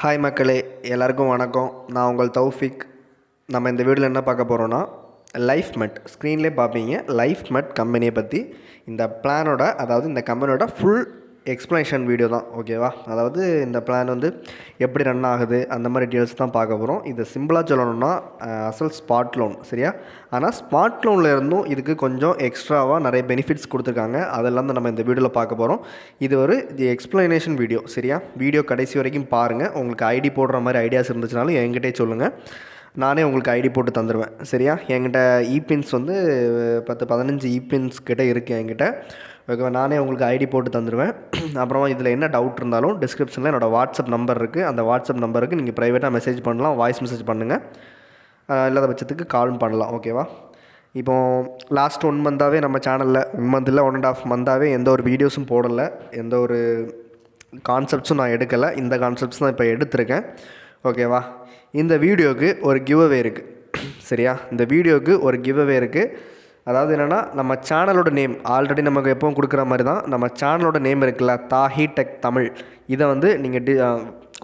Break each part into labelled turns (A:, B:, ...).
A: Hi மக்களே எல்லாருக்கும் வணக்கம். நான் உங்கள் தௌஃபிக். நம்ம இந்த வீடியோவில் என்ன பார்க்க போகிறோன்னா லைஃப் மெட் ஸ்க்ரீன்லேயே பார்ப்பீங்க லைஃப் மெட் கம்பெனியை பற்றி இந்த பிளானோட அதாவது இந்த கம்பெனியோட ஃபுல் எக்ஸ்ப்ளனேஷன் வீடியோ தான் ஓகேவா அதாவது இந்த பிளான் வந்து எப்படி ரன் ஆகுது அந்த மாதிரி டீட்டெயில்ஸ் தான் பார்க்க போகிறோம் இது சிம்பிளாக சொல்லணும்னா அசல் ஸ்பாட் லோன் சரியா? ஆனால் ஸ்பாட் லோனில் இருந்தும் இதுக்கு கொஞ்சம் எக்ஸ்ட்ராவாக நிறைய பெனிஃபிட்ஸ் கொடுத்துருக்காங்க. அதெல்லாம் தான் நம்ம இந்த வீடியோவில் பார்க்க போகிறோம் இது ஒரு எக்ஸ்ப்ளனேஷன் வீடியோ சரியா? வீடியோ கடைசி வரைக்கும் பாருங்கள் உங்களுக்கு ஐடி போடுற மாதிரி ஐடியாஸ் இருந்துச்சுனாலும் என்கிட்டே சொல்லுங்கள் நானே உங்களுக்கு ஐடி போட்டு தந்துடுவேன் சரியா? என்கிட்ட e இபின்ஸ் வந்து பத்து பதினஞ்சு e இபின்ஸ் கிட்டே இருக்குது என்கிட்ட. ஓகேவா நானே உங்களுக்கு ஐடி போட்டு தந்துடுவேன் அப்புறமா இதில் என்ன டவுட் இருந்தாலும் டிஸ்கிரிப்ஷனில் என்னோடய வாட்ஸ்அப் நம்பர் இருக்குது அந்த வாட்ஸ்அப் நம்பருக்கு நீங்கள் ப்ரைவேட்டாக மெசேஜ் பண்ணலாம் வாய்ஸ் மெசேஜ் பண்ணுங்கள் இல்லாத பட்சத்துக்கு காலும் பண்ணலாம். ஓகேவா இப்போ லாஸ்ட் ஒன் மந்தாகவே நம்ம சேனலில் ஒன் மந்த் இல்லை ஒன் அண்ட் ஆஃப் மந்தாகவே எந்த ஒரு வீடியோஸும் போடலை. எந்த ஒரு கான்செப்ட்ஸும் நான் எடுக்கலை. இந்த கான்செப்ட்ஸ் தான் இப்போ எடுத்திருக்கேன். ஓகேவா இந்த வீடியோவுக்கு ஒரு கிவ் அவே இருக்குது சரியா? இந்த வீடியோவுக்கு ஒரு கிவ் அவே இருக்குது அதாவது என்னென்னா நம்ம சேனலோட நேம் ஆல்ரெடி நமக்கு எப்பவும் கொடுக்குற மாதிரி தான் நம்ம சேனலோட நேம் இருக்குல்ல தாஹி டெக் தமிழ். இதை வந்து நீங்கள் டி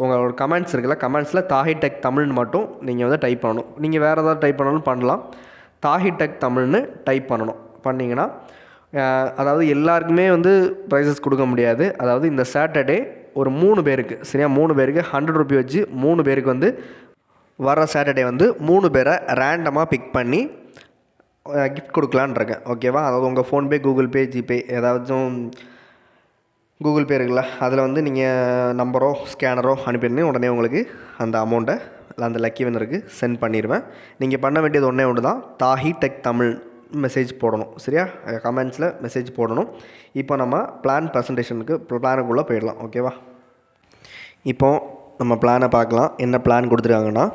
A: உங்களோட கமெண்ட்ஸ் இருக்குல்ல கமெண்ட்ஸில் தாஹி டெக் தமிழ்னு மட்டும் நீங்கள் வந்து டைப் பண்ணணும். நீங்கள் வேறு ஏதாவது டைப் பண்ணாலும் பண்ணலாம். தாஹி டெக் தமிழ்னு டைப் பண்ணணும். பண்ணிங்கன்னா அதாவது எல்லாருக்குமே வந்து ப்ரைஸஸ் கொடுக்க முடியாது. அதாவது இந்த சாட்டர்டே ஒரு மூணு பேருக்கு சரியா? மூணு பேருக்கு ஹண்ட்ரட் ருபி வச்சு மூணு பேருக்கு வந்து வர சாட்டர்டே வந்து மூணு பேரை ரேண்டமாக பிக் பண்ணி கிஃப்ட் கொடுக்கலான்ருக்கேன் ஓகேவா அதாவது உங்கள் ஃபோன்பே கூகுள் பே ஜிபே ஏதாச்சும் கூகுள் பே இருக்குல்ல? அதில் வந்து நீங்கள் நம்பரோ ஸ்கேனரோ அனுப்பிடுங்க உடனே உங்களுக்கு அந்த அமௌண்ட்டை அந்த லக்கி வினருக்கு சென்ட் பண்ணிடுவேன் நீங்கள் பண்ண வேண்டியது ஒன்றே ஒன்று தான். தாஹி டெக் தமிழ் மெசேஜ் போடணும். சரியா? கமெண்ட்ஸில் மெசேஜ் போடணும். இப்போ நம்ம பிளான் ப்ரெசன்டேஷனுக்கு பிளானுக்குள்ளே போயிடலாம். ஓகேவா இப்போ நம்ம பிளானை பார்க்கலாம். என்ன பிளான் கொடுத்துருக்காங்கன்னா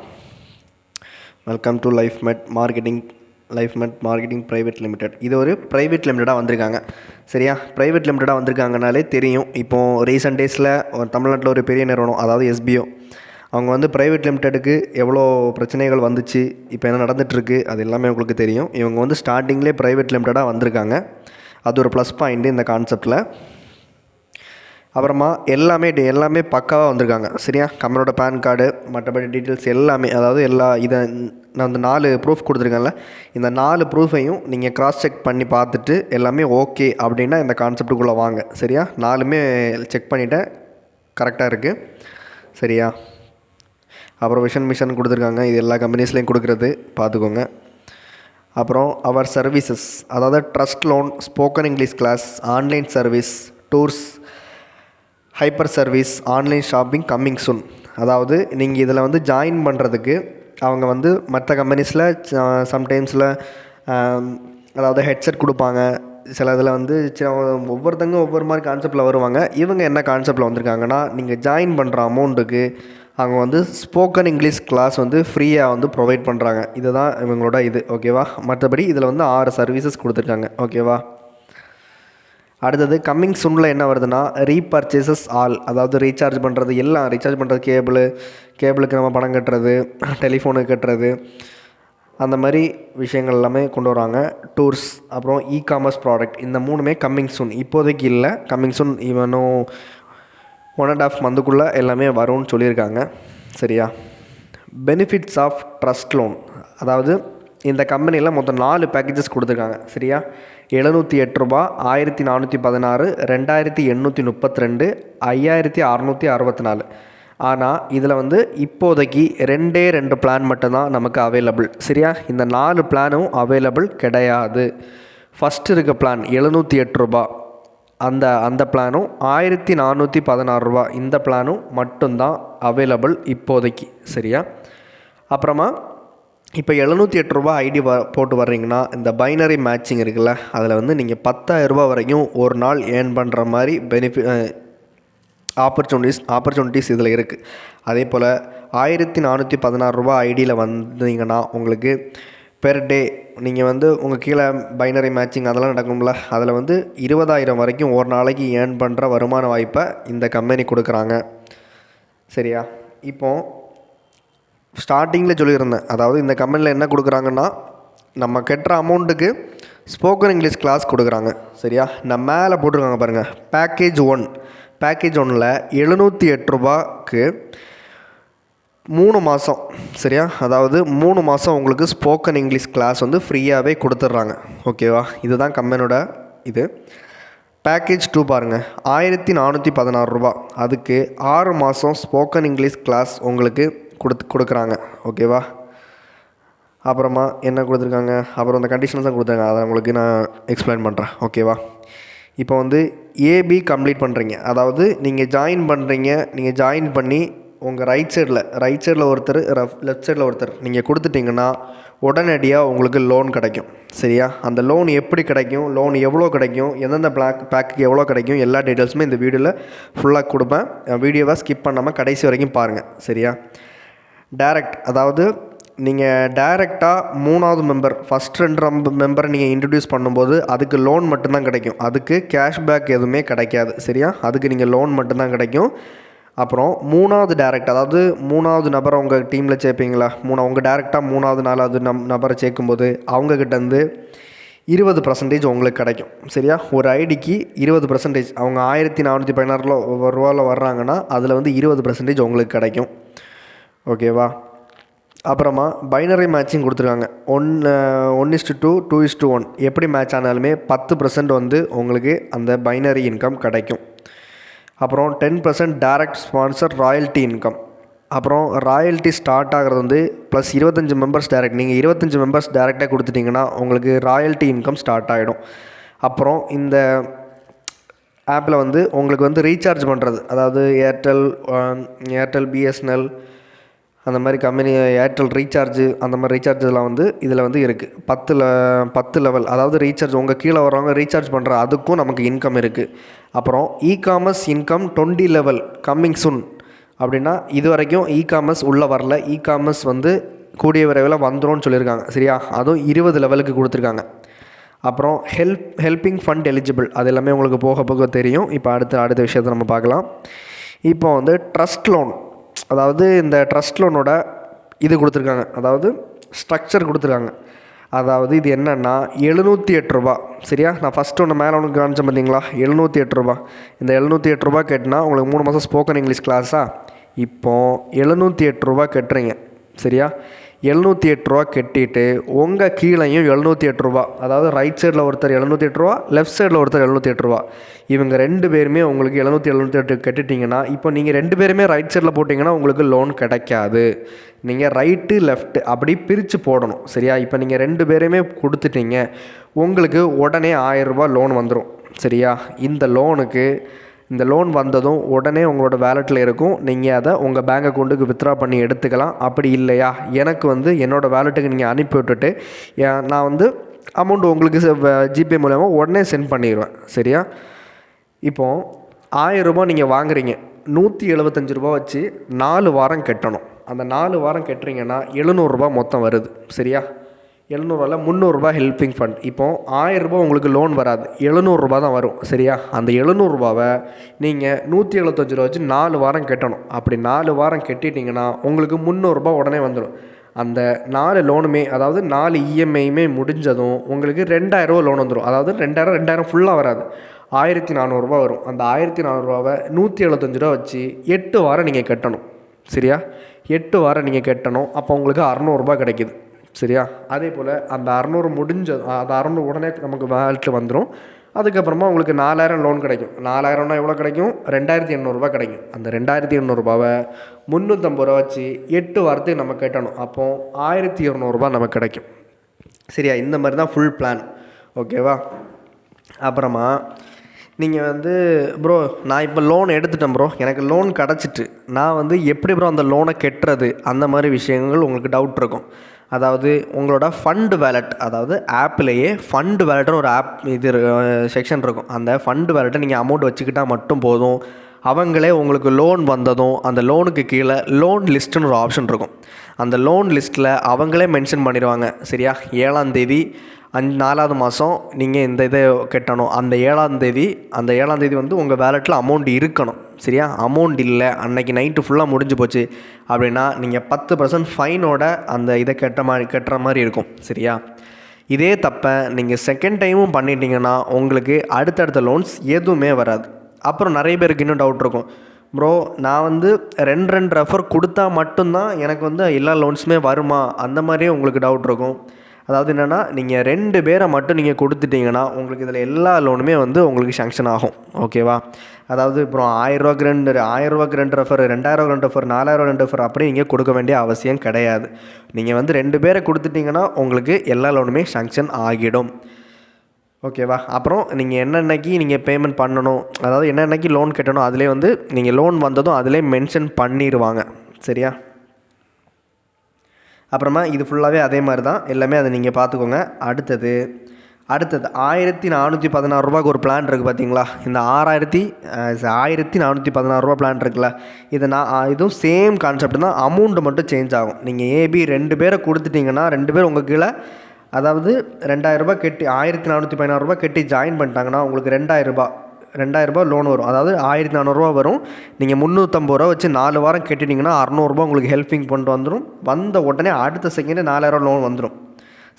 A: welcome to life med marketing life med marketing private limited இது ஒரு ப்ரைவேட் லிமிடெடாக வந்திருக்காங்க. சரியா? ப்ரைவேட் லிமிடெடாக வந்திருக்காங்கனாலே தெரியும். இப்போது ரீசெண்ட் டேஸில் தமிழ்நாட்டில் ஒரு பெரிய நிறுவனம் அதாவது எஸ்பிஓ அவங்க வந்து ப்ரைவேட் லிமிட்டெடுக்கு எவ்வளோ பிரச்சனைகள் வந்துச்சு இப்போ என்ன நடந்துகிட்ருக்கு அது எல்லாமே உங்களுக்கு தெரியும். இவங்க வந்து ஸ்டார்டிங்லேயே ப்ரைவேட் லிமிடெடாக வந்திருக்காங்க. அது ஒரு ப்ளஸ் பாயிண்ட்டு இந்த கான்செப்டில் அப்புறமா எல்லாமே எல்லாமே பக்காவாக வந்திருக்காங்க. சரியா? கம்பெனியோட பேன் கார்டு மற்றபடி டீட்டெயில்ஸ் எல்லாமே அதாவது எல்லா இதை நான் அந்த நாலு ப்ரூஃப் கொடுத்துருக்கேன்ல இந்த நாலு ப்ரூஃபையும் நீங்கள் கிராஸ் செக் பண்ணி பார்த்துட்டு எல்லாமே ஓகே அப்படின்னா இந்த கான்செப்டுக்குள்ளே வாங்க. சரியா? நாலுமே செக் பண்ணிவிட்டேன் கரெக்டாக இருக்குது சரியா? அப்புறம் விஷன் மிஷன் கொடுத்துருக்காங்க. இது எல்லா கம்பெனிஸ்லேயும் கொடுக்குறது. பார்த்துக்கோங்க. அப்புறம் அவர் சர்வீசஸ் அதாவது trust loan spoken English class online service tours hyper service online shopping coming soon அதாவது நீங்கள் இதில் வந்து ஜாயின் பண்ணுறதுக்கு அவங்க வந்து மற்ற கம்பெனிஸில் சம்டைம்ஸில் அதாவது ஹெட்செட் கொடுப்பாங்க. சில இதில் வந்து ஒவ்வொருத்தங்க ஒவ்வொரு மாதிரி கான்செப்டில் வருவாங்க. இவங்க என்ன கான்செப்டில் வந்திருக்காங்கன்னா நீங்கள் ஜாயின் பண்ணுற அமௌண்ட்டுக்கு அவங்க வந்து ஸ்போக்கன் இங்கிலீஷ் கிளாஸ் வந்து ஃப்ரீயாக வந்து ப்ரொவைட் பண்ணுறாங்க இதுதான் இவங்களோட இது ஓகேவா மற்றபடி இதில் வந்து ஆறு சர்வீசஸ் கொடுத்துருக்காங்க ஓகேவா அடுத்தது கம்மிங் சூனில் என்ன வருதுன்னா ரீபர்ச்சேசஸ் ஆல் அதாவது ரீசார்ஜ் பண்ணுறது எல்லாம் ரீசார்ஜ் பண்ணுறது கேபிள் கேபிளுக்கு நம்ம பணம் கட்டுறது டெலிஃபோனு கட்டுறது அந்த மாதிரி விஷயங்கள் எல்லாமே கொண்டு வராங்க. டூர்ஸ் அப்புறம் இ காமர்ஸ் ப்ராடக்ட் இந்த மூணுமே கம்மிங் சூன் இப்போதைக்கு இல்லை கம்மிங் சூன் இவனும் ஒன் அண்ட் ஆஃப் மந்த்துக்குள்ளே எல்லாமே வரும்னு சொல்லியிருக்காங்க. சரியா? பெனிஃபிட்ஸ் ஆஃப் ட்ரஸ்ட் லோன் அதாவது இந்த கம்பெனியில் மொத்தம் நாலு பேக்கேஜஸ் கொடுத்துருக்காங்க. சரியா? எழுநூற்றி எட்டு ரூபா ஆயிரத்தி நானூற்றி பதினாறு ரெண்டாயிரத்தி எண்ணூற்றி முப்பத்தி ரெண்டு ஐயாயிரத்தி அறநூற்றி அறுபத்தி நாலு. ஆனால் இதில் வந்து இப்போதைக்கு ரெண்டே ரெண்டு பிளான் மட்டும்தான் நமக்கு அவைலபிள் சரியா? இந்த நாலு பிளானும் அவைலபிள் கிடையாது. ஃபஸ்ட்டு இருக்க பிளான் எழுநூற்றி எட்டு ரூபா. அந்த அந்த பிளானும் ஆயிரத்தி நானூற்றி பதினாறு ரூபா. இந்த பிளானும் மட்டும்தான் அவைலபிள் இப்போதைக்கு. சரியா? அப்புறமா இப்போ எழுநூற்றி எட்டு ரூபா ஐடி வ போட்டு வர்றீங்கன்னா இந்த பைனரி மேட்சிங் இருக்குல்ல அதில் வந்து நீங்கள் பத்தாயிரரூபா வரைக்கும் ஒரு நாள் ஏர்ன் பண்ணுற மாதிரி பெனிஃபி ஆப்பர்ச்சுனிட்டிஸ் ஆப்பர்ச்சுனிட்டிஸ் இதில் இருக்குது அதே போல் ஆயிரத்தி நானூற்றி பதினாறு ரூபா ஐடியில் வந்தீங்கன்னா உங்களுக்கு பெர் டே நீங்கள் வந்து உங்கள் கீழே பைனரி மேட்சிங் அதெல்லாம் நடக்கும்ல அதில் வந்து இருபதாயிரம் வரைக்கும் ஒரு நாளைக்கு ஏர்ன் பண்ணுற வருமான வாய்ப்பை இந்த கம்பெனி கொடுக்குறாங்க. சரியா? இப்போது ஸ்டார்டிங்கில் சொல்லியிருந்தேன். அதாவது இந்த கம்பெனியில் என்ன கொடுக்குறாங்கன்னா நம்ம கட்டுற அமௌண்ட்டுக்கு ஸ்போக்கன் இங்கிலீஷ் கிளாஸ் கொடுக்குறாங்க. சரியா? நான் மேலே போட்டிருக்காங்க பாருங்கள் பேக்கேஜ் ஒன் பேக்கேஜ் ஒன்னில் எழுநூற்றி எட்டு ரூபாய்க்கு மூணு மாதம் சரியா? அதாவது மூணு மாதம் உங்களுக்கு ஸ்போக்கன் இங்கிலீஷ் கிளாஸ் வந்து ஃப்ரீயாகவே கொடுத்துட்றாங்க. ஓகேவா இதுதான் கம்பெனியோட இது. பேக்கேஜ் டூ பாருங்கள் ஆயிரத்தி நானூற்றி பதினாறு ரூபா அதுக்கு ஆறு மாதம் ஸ்போக்கன் இங்கிலீஷ் கிளாஸ் உங்களுக்கு கொடுத்து கொடுக்குறாங்க. ஓகேவா அப்புறமா என்ன கொடுத்துருக்காங்க? அப்புறம் அந்த கண்டிஷன்ஸ் தான் கொடுத்துருக்காங்க அதை உங்களுக்கு நான் எக்ஸ்பிளைன் பண்ணுறேன் ஓகேவா இப்போ வந்து ஏபி கம்ப்ளீட் பண்ணுறீங்க அதாவது நீங்கள் ஜாயின் பண்ணுறீங்க நீங்கள் ஜாயின் பண்ணி உங்கள் ரைட் சைடில் ரைட் சைடில் ஒருத்தர் லெஃப்ட் சைடில் ஒருத்தர் நீங்கள் கொடுத்துட்டிங்கன்னா உடனடியாக உங்களுக்கு லோன் கிடைக்கும். சரியா? அந்த லோன் எப்படி கிடைக்கும்? லோன் எவ்வளோ கிடைக்கும்? எந்தெந்த பிளாக் பேக்குக்கு எவ்வளோ கிடைக்கும்? எல்லா டீட்டெயில்ஸுமே இந்த வீடியோவில் ஃபுல்லாக கொடுப்பேன். வீடியோவை ஸ்கிப் பண்ணாமல் கடைசி வரைக்கும் பாருங்கள் சரியா? டேரக்ட் அதாவது நீங்கள் டைரெக்டாக மூணாவது மெம்பர் ஃபஸ்ட் ரெண்டு ரொம்ப மெம்பரை நீங்கள் இன்ட்ரடியூஸ் பண்ணும்போது அதுக்கு லோன் மட்டும்தான் கிடைக்கும். அதுக்கு கேஷ்பேக் எதுவுமே கிடைக்காது சரியா? அதுக்கு நீங்கள் லோன் மட்டும்தான் கிடைக்கும். அப்புறம் மூணாவது டேரக்ட் அதாவது மூணாவது நபரை உங்கள் டீமில் சேர்ப்பீங்களா? மூணு உங்கள் டேரெக்டாக மூணாவது நாலாவது நம் நபரை சேர்க்கும்போது அவங்கக்கிட்டேருந்து இருபது பர்சன்டேஜ் உங்களுக்கு கிடைக்கும் சரியா? ஒரு ஐடிக்கு இருபது பர்சன்டேஜ் அவங்க ஆயிரத்தி நானூற்றி பதினாறுல ரூபாவில் வர்றாங்கன்னா அதில் வந்து இருபது பர்சன்டேஜ் உங்களுக்கு கிடைக்கும். ஓகேவா? அப்புறமா பைனரி மேட்சிங் கொடுத்துருக்காங்க. One one is to two two is to one எப்படி மேட்ச் ஆனாலுமே பத்து பர்சன்ட் வந்து உங்களுக்கு அந்த பைனரி இன்கம் கிடைக்கும். அப்புறம் ten percent direct sponsor royalty income அப்புறம் ராயல்ட்டி ஸ்டார்ட் ஆகிறது வந்து ப்ளஸ் இருபத்தஞ்சி மெம்பர்ஸ் டேரக்ட் நீங்கள் இருபத்தஞ்சி மெம்பர்ஸ் டேரெக்டாக கொடுத்துட்டிங்கன்னா உங்களுக்கு ராயல்ட்டி இன்கம் ஸ்டார்ட் ஆகிடும் அப்புறம் இந்த ஆப்பில் வந்து உங்களுக்கு வந்து ரீசார்ஜ் பண்ணுறது அதாவது ஏர்டெல் ஏர்டெல் பிஎஸ்என்எல் அந்த மாதிரி கம்பெனி ஏர்டெல் ரீசார்ஜு அந்த மாதிரி ரீசார்ஜ் இதெல்லாம் வந்து இதில் வந்து இருக்குது பத்தில் பத்து லெவல் அதாவது ரீசார்ஜ் உங்கள் கீழே வரவங்க ரீசார்ஜ் பண்ணுற அதுக்கும் நமக்கு இன்கம் இருக்குது அப்புறம் e commerce income twenty level coming soon அப்படின்னா இது வரைக்கும் இ காமர்ஸ் உள்ளே வரல. இ காமர்ஸ் வந்து கூடிய விரைவில் வந்துடும் சொல்லியிருக்காங்க. சரியா? அதுவும் இருபது லெவலுக்கு கொடுத்துருக்காங்க. அப்புறம் ஹெல்ப் ஹெல்பிங் ஃபண்ட் எலிஜிபிள் அது எல்லாமே உங்களுக்கு போக போக தெரியும். இப்போ அடுத்த அடுத்த விஷயத்தை நம்ம பார்க்கலாம். இப்போ வந்து ட்ரஸ்ட் லோன் அதாவது இந்த ட்ரஸ்ட் லோனோட இது கொடுத்துருக்காங்க. அதாவது ஸ்ட்ரக்சர் கொடுத்துருக்காங்க. அதாவது இது என்னென்னா எழுநூற்றி எட்டு ரூபா. சரியா? நான் ஃபஸ்ட்டு ஒன்று மேலே ஒன்று காமிச்சேன் பார்த்தீங்களா எழுநூற்றி எட்டு ரூபா. இந்த எழுநூற்றி எட்டு ரூபா கேட்டினா உங்களுக்கு மூணு மாதம் ஸ்போக்கன் இங்கிலீஷ் கிளாஸா இப்போது எழுநூற்றி எட்டு ரூபா கட்டுறீங்க. சரியா? எழுநூற்றி எட்டு ரூபா கட்டிட்டு உங்கள் கீழேயும் எழுநூற்றி எட்டு ரூபா. அதாவது ரைட் சைடில் ஒருத்தர் எழுநூற்றி எட்டு ரூபா லெஃப்ட் சைடில் ஒருத்தர் எழுநூற்றி எட்டு ரூபா. இவங்க ரெண்டு பேருமே உங்களுக்கு எழுநூற்றி எழுநூற்றி எட்டு கட்டிட்டிங்கன்னா இப்போ நீங்கள் ரெண்டு பேருமே ரைட் சைடில் போட்டிங்கன்னா உங்களுக்கு லோன் கிடைக்காது. நீங்கள் ரைட்டு லெஃப்ட்டு அப்படி பிரித்து போடணும் சரியா? இப்போ நீங்கள் ரெண்டு பேருமே கொடுத்துட்டீங்க உங்களுக்கு உடனே ஆயிரரூபா லோன் வந்துடும் சரியா? இந்த லோனுக்கு இந்த லோன் வந்ததும் உடனே உங்களோட வேலெட்டில் இருக்கும். நீங்கள் அதை உங்கள் பேங்க் அக்கௌண்ட்டுக்கு வித்ட்ரா பண்ணி எடுத்துக்கலாம். அப்படி இல்லையா? எனக்கு வந்து என்னோடய வேலெட்டுக்கு நீங்கள் அனுப்பி விட்டுட்டு ஏன் நான் வந்து அமௌண்ட் உங்களுக்கு ஜிபே மூலயமா உடனே சென்ட் பண்ணிடுவேன் சரியா? இப்போது ஆயிரரூபா நீங்கள் வாங்குறீங்க. நூற்றி எழுபத்தஞ்சு ரூபா வச்சு நாலு வாரம் கட்டணும். அந்த நாலு வாரம் கட்டுறீங்கன்னா எழுநூறுபா மொத்தம் வருது. சரியா? எழுநூறுவாவில் முந்நூறுரூபா ஹெல்பிங் ஃபண்ட் இப்போ ஆயிரரூபா உங்களுக்கு லோன் வராது. எழுநூறுரூபா தான் வரும். சரியா? அந்த எழுநூறுபாவை நீங்கள் நூற்றி எழுபத்தஞ்சு ரூபா வச்சு நாலு வாரம் கட்டணும். அப்படி நாலு வாரம் கட்டிட்டிங்கன்னா உங்களுக்கு முந்நூறுரூபா உடனே வந்துடும். அந்த நாலு லோனுமே அதாவது நாலு இஎம்ஐயுமே முடிஞ்சதும் உங்களுக்கு ரெண்டாயிரரூவா லோன் வந்துடும் அதாவது ரெண்டாயிரம் ரெண்டாயிரம் ஃபுல்லாக வராது. ஆயிரத்தி நானூறுரூவா வரும். அந்த ஆயிரத்தி நானூறுரூவாவை நூற்றி எழுபத்தஞ்சு ரூபா வச்சு எட்டு வாரம் நீங்கள் கட்டணும். சரியா? எட்டு வாரம் நீங்கள் கட்டணும். அப்போ உங்களுக்கு அறநூறுபா கிடைக்கிது. சரியா? அதே போல் அந்த அறநூறு முடிஞ்ச அந்த அறநூறு உடனே நமக்கு வேல்ட்டு வந்துடும் அதுக்கப்புறமா உங்களுக்கு நாலாயிரம் லோன் கிடைக்கும். நாலாயிரம்னா எவ்வளோ கிடைக்கும்? ரெண்டாயிரத்தி எண்ணூறுரூவா கிடைக்கும். அந்த ரெண்டாயிரத்தி எண்ணூறுரூபாவை முந்நூற்றம்பது ரூபா வச்சு எட்டு வாரத்துக்கு நம்ம கட்டணும். அப்போது ஆயிரத்தி இரநூறுபா நமக்கு கிடைக்கும். சரியா? இந்த மாதிரி தான் ஃபுல் பிளான் ஓகேவா அப்புறமா நீங்கள் வந்து ப்ரோ நான் இப்போ லோன் எடுத்துட்டேன் ப்ரோ எனக்கு லோன் கிடச்சிட்டு. நான் வந்து எப்படி ப்ரோ அந்த லோனை கட்டுறது? அந்த மாதிரி விஷயங்கள் உங்களுக்கு டவுட் இருக்கும். அதாவது உங்களோட ஃபண்டு வேலட் அதாவது ஆப்லேயே ஃபண்டு வேலட்னு ஒரு ஆப் இது செக்ஷன் இருக்கும். அந்த ஃபண்டு வேலட்டை நீங்கள் அமௌண்ட் வச்சுக்கிட்டால் மட்டும் போதும். அவங்களே உங்களுக்கு லோன் வந்ததும் அந்த லோனுக்கு கீழே லோன் லிஸ்ட்டுன்னு ஒரு ஆப்ஷன் இருக்கும். அந்த லோன் லிஸ்ட்டில் அவங்களே மென்ஷன் பண்ணிடுவாங்க. சரியா? ஏழாந்தேதி அஞ்சு நாலாவது மாதம் நீங்கள் இந்த இதை கட்டணும். அந்த ஏழாந்தேதி அந்த ஏழாந்தேதி வந்து உங்கள் வேலெட்டில் அமௌண்ட் இருக்கணும். சரியா? அமௌண்ட் இல்லை. அன்னைக்கு நைட்டு ஃபுல்லாக முடிஞ்சு போச்சு. அப்படின்னா நீங்கள் பத்து பர்சன்ட் ஃபைனோட அந்த இதை கட்டுற மாதிரி கட்டுற மாதிரி இருக்கும். சரியா? இதே தப்பை நீங்கள் செகண்ட் டைமும் பண்ணிட்டீங்கன்னா உங்களுக்கு அடுத்தடுத்த லோன்ஸ் எதுவுமே வராது. அப்புறம் நிறைய பேருக்கு இன்னும் டவுட் இருக்கும். ப்ரோ நான் வந்து ரெண்டு ரெண்டு ரெஃபர் கொடுத்தா மட்டும்தான் எனக்கு வந்து எல்லா லோன்ஸுமே வருமா? அந்த மாதிரியே உங்களுக்கு டவுட் இருக்கும். அதாவது என்னென்னா நீங்கள் ரெண்டு பேரை மட்டும் நீங்கள் கொடுத்துட்டீங்கன்னா உங்களுக்கு இதில் எல்லா லோனுமே வந்து உங்களுக்கு சேங்ஷன் ஆகும். ஓகேவா அதாவது இப்போ ஆயிரரூவாக்கு ரெண்டு ஆயிரரூவாக்கு ரெண்டு ரெஃபர் ரெண்டாயிரம் ரெண்டு ரெஃபர் நாலாயிரம் ரெண்டு ரெஃபர் அப்படி நீங்கள் கொடுக்க வேண்டிய அவசியம் கிடையாது. நீங்கள் வந்து ரெண்டு பேரை கொடுத்துட்டிங்கன்னா உங்களுக்கு எல்லா லோனுமே சேங்ஷன் ஆகிடும். ஓகேவா அப்புறம் நீங்கள் என்னென்னக்கு நீங்கள் பேமெண்ட் பண்ணணும் அதாவது என்னென்னக்கு லோன் கட்டணும் அதிலே வந்து நீங்கள் லோன் வந்ததும் அதிலே மென்ஷன் பண்ணிடுவாங்க சரியா? அப்புறமா இது ஃபுல்லாகவே அதே மாதிரி தான் எல்லாமே அதை நீங்கள் பார்த்துக்கோங்க. அடுத்தது அடுத்தது ஆயிரத்தி நானூற்றி பதினாறு ரூபாய்க்கு ஒரு பிளான் இருக்குது பார்த்தீங்களா இந்த ஆறாயிரத்தி ஆயிரத்தி நானூற்றி பதினாறு ரூபா பிளான் இருக்குல்ல? இது நான் இதுவும் சேம் கான்செப்ட் தான். அமௌண்ட்டு மட்டும் சேஞ்ச் ஆகும். நீங்கள் ஏபி ரெண்டு பேரை கொடுத்துட்டிங்கன்னா ரெண்டு பேர் உங்கள் கீழே அதாவது ரெண்டாயிரரூபா கட்டி ஆயிரத்தி நானூற்றி பதினாறு ரூபா கட்டி ஜாயின் பண்ணிட்டாங்கன்னா உங்களுக்கு ரெண்டாயிரரூபா ரெண்டாயிரரூபா லோன் வரும். அதாவது ஆயிரத்தி நானூறுரூவா வரும். நீங்கள் முந்நூற்றம்பது ரூபா வச்சு நாலு வாரம் கட்டிட்டீங்கன்னா அறநூறுபா உங்களுக்கு ஹெல்ப்பிங் பண்ணிட்டு வந்துடும் வந்த உடனே அடுத்த செகண்டே நாலாயிரம் லோன் வந்துடும்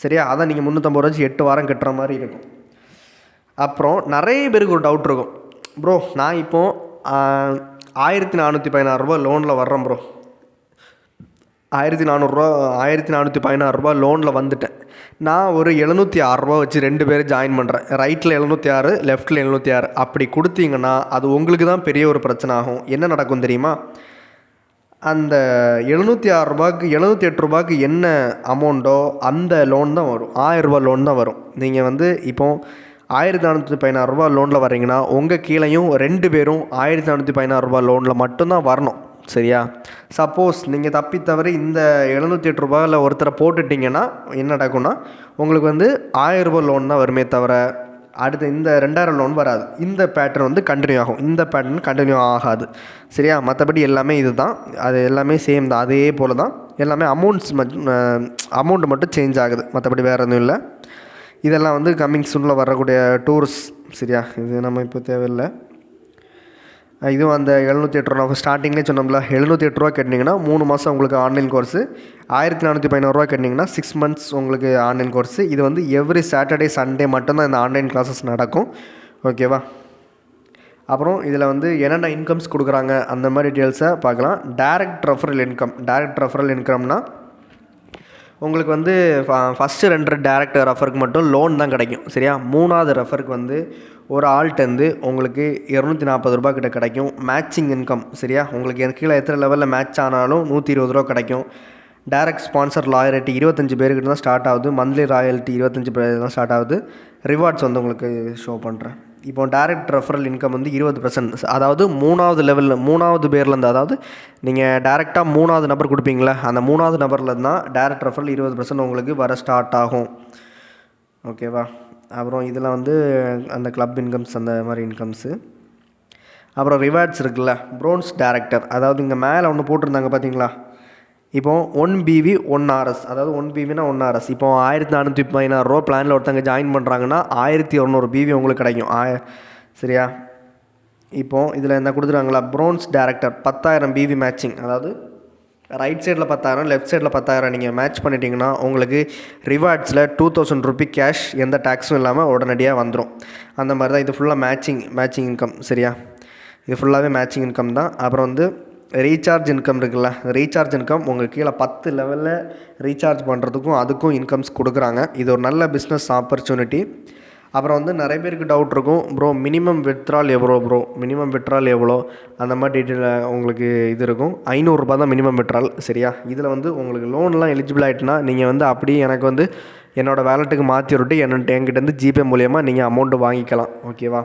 A: சரியா? அதான் நீங்கள் முந்நூற்றம்பது ரூபா வச்சு எட்டு வாரம் கட்டுற மாதிரி இருக்கும். அப்புறம் நிறைய பேருக்கு ஒரு டவுட் இருக்கும். ப்ரோ நான் இப்போது ஆயிரத்தி நானூற்றி பதினாறுரூவா லோனில் வர்றேன் ப்ரோ ஆயிரத்தி நானூறுரூவா ஆயிரத்தி நானூற்றி பதினாறுரூபா லோனில் வந்துட்டேன். நான் ஒரு எழுநூற்றி ஆறுரூவா வச்சு ரெண்டு பேர் ஜாயின் பண்ணுறேன் ரைட்டில் எழுநூற்றி ஆறு லெஃப்ட்டில் எழுநூற்றி ஆறு. அப்படி கொடுத்தீங்கன்னா அது உங்களுக்கு தான் பெரிய ஒரு பிரச்சனை ஆகும் என்ன நடக்கும் தெரியுமா? அந்த எழுநூற்றி ஆறு ரூபாய்க்கு எழுநூற்றி எட்டு ரூபாய்க்கு என்ன அமௌண்ட்டோ அந்த லோன் தான் வரும். ஆயிரரூபா லோன் தான் வரும். நீங்கள் வந்து இப்போ ஆயிரத்தி நானூற்றி பதினாறு ரூபா லோனில் வர்றீங்கன்னா உங்கள் கீழேயும் ரெண்டு பேரும் ஆயிரத்தி நானூற்றி பதினாறு ரூபா லோனில் மட்டும்தான் வரணும். சரியா? சப்போஸ் நீங்கள் தப்பி தவிர இந்த எழுநூற்றி எட்டு ரூபாயில் ஒருத்தரை போட்டுட்டிங்கன்னா என்ன நடக்கும்னா உங்களுக்கு வந்து ஆயிரரூபா லோன் தான் வருமே தவிர அடுத்து இந்த ரெண்டாயிரம் லோன் வராது. இந்த பேட்டர்ன் வந்து கண்டினியூ ஆகும். இந்த பேட்டர்ன் கண்டினியூ ஆகாது. சரியா? மற்றபடி எல்லாமே இது தான் அது எல்லாமே சேம் தான். அதே போல் தான் எல்லாமே அமௌண்ட்ஸ் அமௌண்ட் மட்டும் சேஞ்ச் ஆகுது. மற்றபடி வேறு எதுவும் இல்லை. இதெல்லாம் வந்து கம்மிங் சூனில் வரக்கூடிய டூர்ஸ் சரியா? இது நம்ம இப்போ தேவையில்லை. இதுவும் அந்த எழுநூற்றி எட்டு ரூபா ஸ்டார்டிங்லேயே சொன்னோம்ல எழுநூற்றி எட்டு ரூபா கட்டினீங்கன்னா மூணு மாதம் உங்களுக்கு ஆன்லைன் கோர்ஸு ஆயிரத்தி நானூற்றி பதினோருவா கட்டினீங்கன்னா சிக்ஸ் மந்த்ஸ் உங்களுக்கு ஆன்லைன் கோர்ஸு இது வந்து எவ்ரி சாட்டர்டே சண்டே மட்டும்தான் இந்த ஆன்லைன் கிளாஸஸ் நடக்கும். ஓகேவா அப்புறம் இதில் வந்து என்னென்ன இன்கம்ஸ் கொடுக்குறாங்க அந்த மாதிரி டீட்டெயில்ஸை பார்க்கலாம். Direct referral income direct referral இன்கம்னா உங்களுக்கு வந்து ஃபஸ்ட்டு ரெண்டு டேரக்ட் ரெஃபருக்கு மட்டும் லோன் தான் கிடைக்கும் சரியா? மூணாவது ரெஃபருக்கு வந்து ஒரு ஆள்கிட்டருந்து உங்களுக்கு இரநூத்தி நாற்பது ரூபா கிட்ட கிடைக்கும். மேட்சிங் இன்கம் சரியா? உங்களுக்கு எனக்கு கீழே எத்தனை லெவலில் மேட்ச் ஆனாலும் நூற்றி இருபது ரூபா கிடைக்கும். டேரக்ட் ஸ்பான்சர் லாயல்ட்டி இருபத்தஞ்சு பேருக்கிட்ட தான் ஸ்டார்ட் ஆகுது. மந்த்லி ராயல்ட்டி இருபத்தஞ்சு பேர் தான் ஸ்டார்ட் ஆகுது. ரிவார்ட்ஸ் வந்து உங்களுக்கு ஷோ பண்ணுறேன் இப்போ டேரக்ட் ரெஃபரல் இன்கம் வந்து இருபது பர்சன்ட் அதாவது மூணாவது லெவலில் மூணாவது பேர்லேருந்து அதாவது நீங்கள் டேரெக்டாக மூணாவது நபர் கொடுப்பீங்களா அந்த மூணாவது நபரில் தான் டேரக்ட் ரெஃபரல் இருபது பர்சன்ட் உங்களுக்கு வர ஸ்டார்ட் ஆகும். ஓகேவா அப்புறம் இதில் வந்து அந்த கிளப் இன்கம்ஸ் அந்த மாதிரி இன்கம்ஸு அப்புறம் ரிவார்ட்ஸ் இருக்குல்ல ப்ரோன்ஸ் டேரக்டர் அதாவது இங்கே மேலே ஒன்று போட்டிருந்தாங்க பார்த்தீங்களா இப்போ ஒன் பிவி ஒன் ஆர்எஸ் அதாவது ஒன் பிவினா ஒன் ஆர்எஸ் இப்போ ஆயிரத்தி நானூற்றி பதினாறு ரூபா பிளானில் ஒருத்தங்க ஜாயின் பண்ணுறாங்கன்னா ஆயிரத்தி இரநூறு பிவி உங்களுக்கு கிடைக்கும். ஆய சரியா? இப்போது இதில் என்ன கொடுத்துருக்காங்களா? ப்ரோன்ஸ் டேரக்டர் பத்தாயிரம் பிவி மேட்சிங் அதாவது ரைட் சைடில் பத்தாயிரம் லெஃப்ட் சைடில் பத்தாயிரம் நீங்கள் மேட்ச் பண்ணிட்டீங்கன்னா உங்களுக்கு ரிவார்ட்ஸில் டூ தௌசண்ட் ருபி கேஷ் எந்த டேக்ஸும் இல்லாமல் உடனடியாக வந்துடும் அந்த மாதிரி தான் இது ஃபுல்லாக மேட்சிங் மேட்சிங் இன்கம் சரியா? இது ஃபுல்லாகவே மேட்சிங் இன்கம் தான். அப்புறம் வந்து ரீசார்ஜ் இன்கம் இருக்குல்ல ரீசார்ஜ் இன்கம் உங்களுக்கு கீழே பத்து லெவலில் ரீசார்ஜ் பண்ணுறதுக்கும் அதுக்கும் இன்கம்ஸ் கொடுக்குறாங்க. இது ஒரு நல்ல பிஸ்னஸ் ஆப்பர்ச்சுனிட்டி அப்புறம் வந்து நிறைய பேருக்கு டவுட் இருக்கும். ப்ரோ மினிமம் வித்ட்ரால் எவ்வளோ ப்ரோ மினிமம் வித்ரால் எவ்வளோ? அந்த மாதிரி டீட்டெயில் உங்களுக்கு இது இருக்கும். ஐநூறுரூபா தான் மினிமம் வித்ரால் சரியா? இதில் வந்து உங்களுக்கு லோன்லாம் எலிஜிபிள் ஆகிட்டுனா நீங்கள் வந்து அப்படியே எனக்கு வந்து என்னோடய வேலெட்டுக்கு மாற்றி விட்டு என்கிட்ட என்கிட்டேருந்து ஜிபே மூலியமாக நீங்கள் அமௌண்ட்டு வாங்கிக்கலாம். ஓகேவா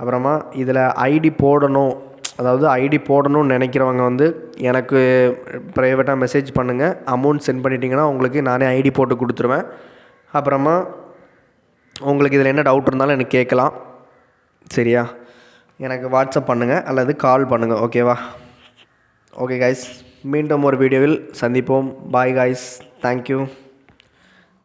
A: அப்புறமா இதில் ஐடி போடணும். அதாவது ஐடி போடணும்னு நினைக்கிறவங்க வந்து எனக்கு ப்ரைவேட்டாக மெசேஜ் பண்ணுங்கள் அமௌண்ட் சென்ட் பண்ணிட்டீங்கன்னா உங்களுக்கு நானே ஐடி போட்டு கொடுத்துருவேன். அப்புறமா உங்களுக்கு இதில் என்ன டவுட் இருந்தாலும் எனக்கு கேட்கலாம். சரியா? எனக்கு வாட்ஸ்அப் பண்ணுங்கள் அல்லது கால் பண்ணுங்கள் ஓகேவா ஓகே காய்ஸ் மீண்டும் ஒரு வீடியோவில் சந்திப்போம். Bye guys thank you